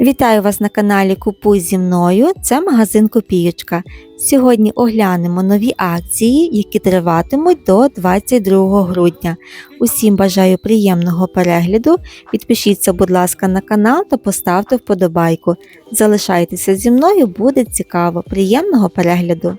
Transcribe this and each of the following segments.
Вітаю вас на каналі Купуй зі мною. Це магазин Копієчка. Сьогодні оглянемо нові акції, які триватимуть до 22 грудня. Усім бажаю приємного перегляду. Підпишіться, будь ласка, на канал та поставте вподобайку. Залишайтеся зі мною, буде цікаво. Приємного перегляду!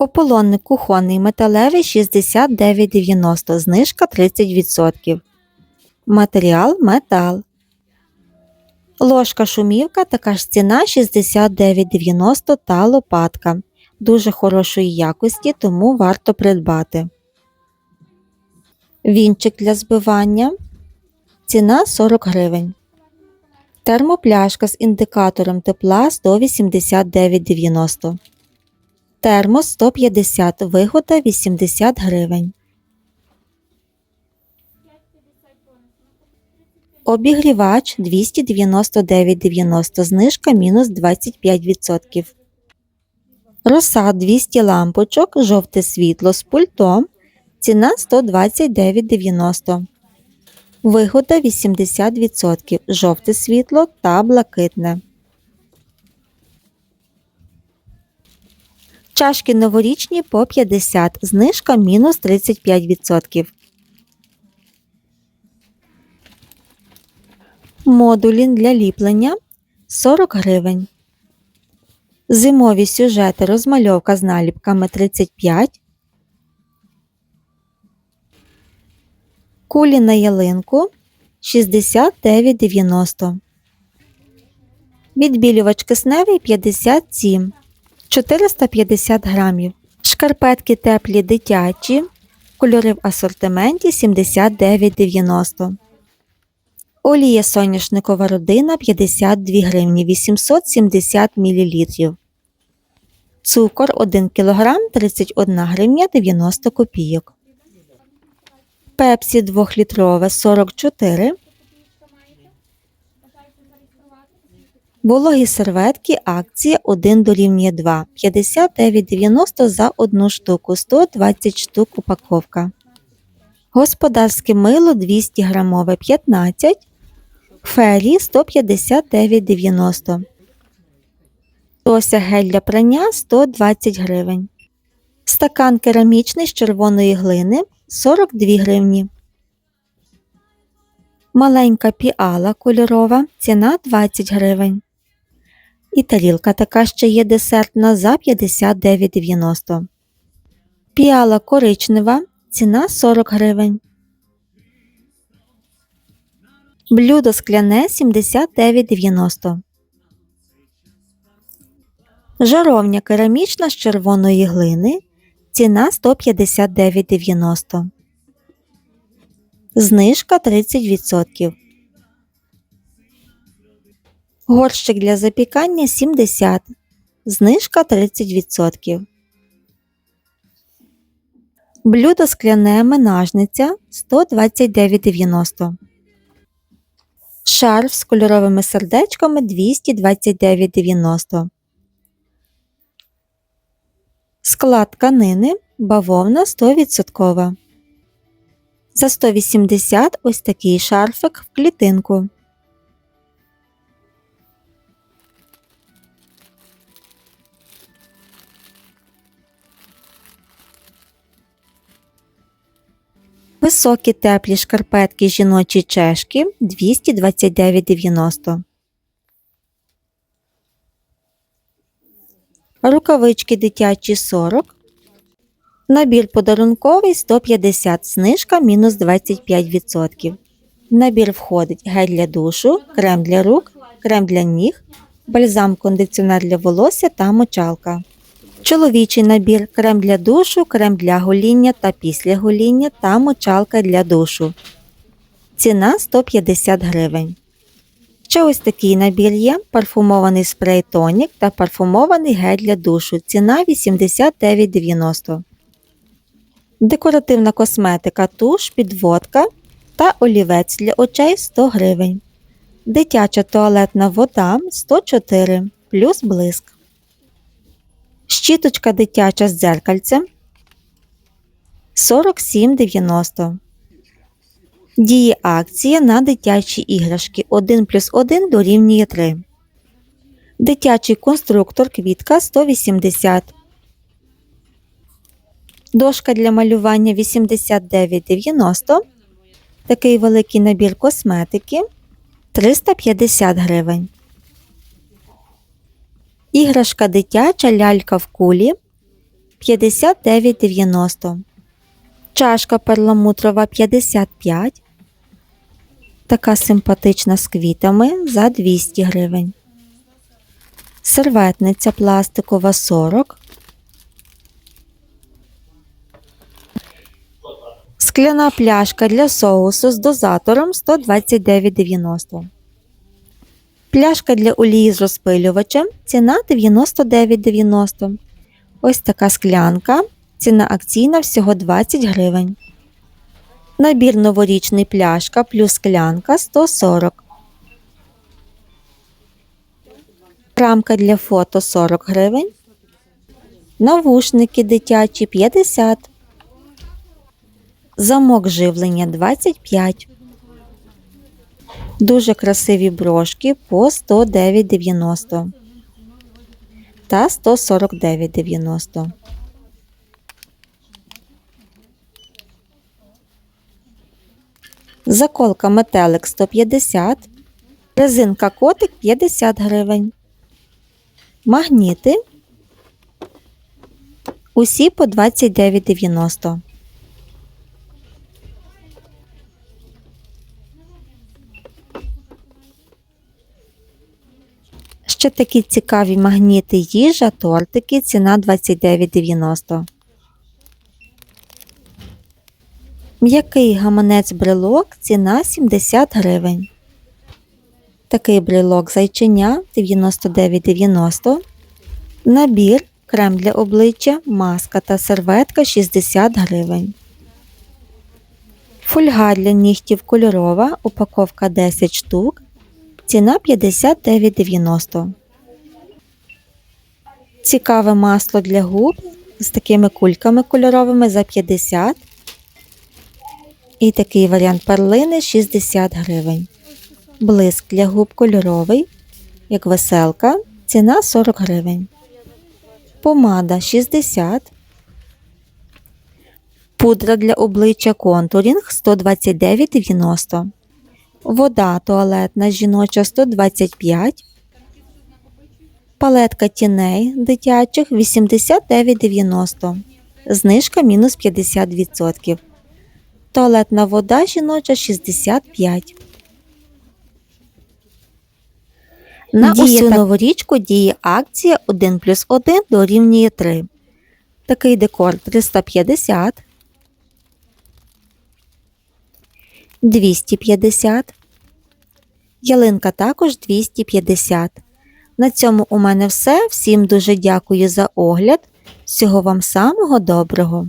Ополонник кухонний металевий 69,90, знижка 30%. Матеріал метал. Ложка шумівка така ж ціна 69,90 та лопатка. Дуже хорошої якості, тому варто придбати. Вінчик для збивання. Ціна 40 гривень. Термопляшка з індикатором тепла 189,90. Термос 150, вигода 80 гривень. Обігрівач 299,90, знижка мінус 25%. Роса 200 лампочок, жовте світло з пультом, ціна 129,90. Вигода 80%, жовте світло та блакитне. Чашки новорічні по 50, знижка мінус 35%. Модулі для ліплення 40 гривень. Зимові сюжети розмальовка з наліпками 35. Кулі на ялинку 69,90. Відбілювач кисневий 57. 450 грамів. Шкарпетки теплі дитячі. Кольори в асортименті 79,90. Олія соняшникова родина 52 гривні 870 мл. Цукор 1 кг 31 гривня 90 копійок. Пепсі 2-літрове 44 Вологі серветки акція 1 дорівнює 2, 59,90 за одну штуку, 120 штук упаковка. Господарське мило 200 грамове 15, фері 159,90. Тося гель для прання 120 гривень. Стакан керамічний з червоної глини 42 гривні. Маленька піала кольорова, ціна 20 гривень. І тарілка така ще є десертна за 59,90. Піала коричнева, ціна 40 гривень. Блюдо скляне 79,90. Жаровня керамічна з червоної глини. Ціна 159,90. Знижка 30%. Горщик для запікання 70. Знижка 30%. Блюдо скляне менажниця 129,90. Шарф з кольоровими сердечками 229,90. Склад тканини бавовна 100%. За 180 ось такий шарфик в клітинку. Високі теплі шкарпетки жіночі чешки 229,90. Рукавички дитячі 40. Набір подарунковий 150, знижка мінус 25%. В набір входить гель для душу, крем для рук, крем для ніг, бальзам кондиціонер для волосся та мочалка. Чоловічий набір крем для душу, крем для гоління та після гоління та мочалка для душу. Ціна 150 гривень. Ще ось такий набір є: парфумований спрей тонік та парфумований гель для душу. Ціна 89,90. Декоративна косметика туш, підводка та олівець для очей 100 гривень. Дитяча туалетна вода 104 плюс блиск. Щіточка дитяча з дзеркальцем 47,90. Діє акція на дитячі іграшки 1 плюс 1 дорівнює 3. Дитячий конструктор квітка 180. Дошка для малювання 89,90. Такий великий набір косметики 350 гривень. Іграшка дитяча лялька в кулі 59,90. Чашка перламутрова 55. Така симпатична з квітами за 200 гривень. Серветниця пластикова 40. Скляна пляшка для соусу з дозатором 129,90. Пляшка для олії з розпилювачем ціна 99,90. Ось така склянка. Ціна акційна всього 20 гривень. Набір новорічний пляшка плюс склянка 140. Рамка для фото 40 гривень. Навушники дитячі 50. Замок живлення 25. Дуже красиві брошки по 109,90 та 149,90. Заколка метелик 150. Резинка котик 50 гривень. Магніти. Усі по 29,90. Ще такі цікаві магніти їжа, тортики, ціна 29,90. М'який гаманець брелок, ціна 70 гривень. Такий брелок зайчиня 99,90. Набір крем для обличчя, маска та серветка 60 гривень. Фольга для нігтів кольорова, упаковка 10 штук. Ціна 59,90. Цікаве масло для губ з такими кульками кольоровими за 50. І такий варіант перлини 60 гривень. Блиск для губ кольоровий, як веселка, ціна 40 гривень. Помада 60. Пудра для обличчя контурінг 129,90. Вода туалетна жіноча 125. Палетка тіней дитячих 89,90. Знижка мінус 50%. Туалетна вода жіноча 65. На Діє усю так- новорічку діє акція 1 плюс 1 дорівнює 3. Такий декор 350. 250. Ялинка також 250. На цьому у мене все. Всім дуже дякую за огляд. Всього вам самого доброго!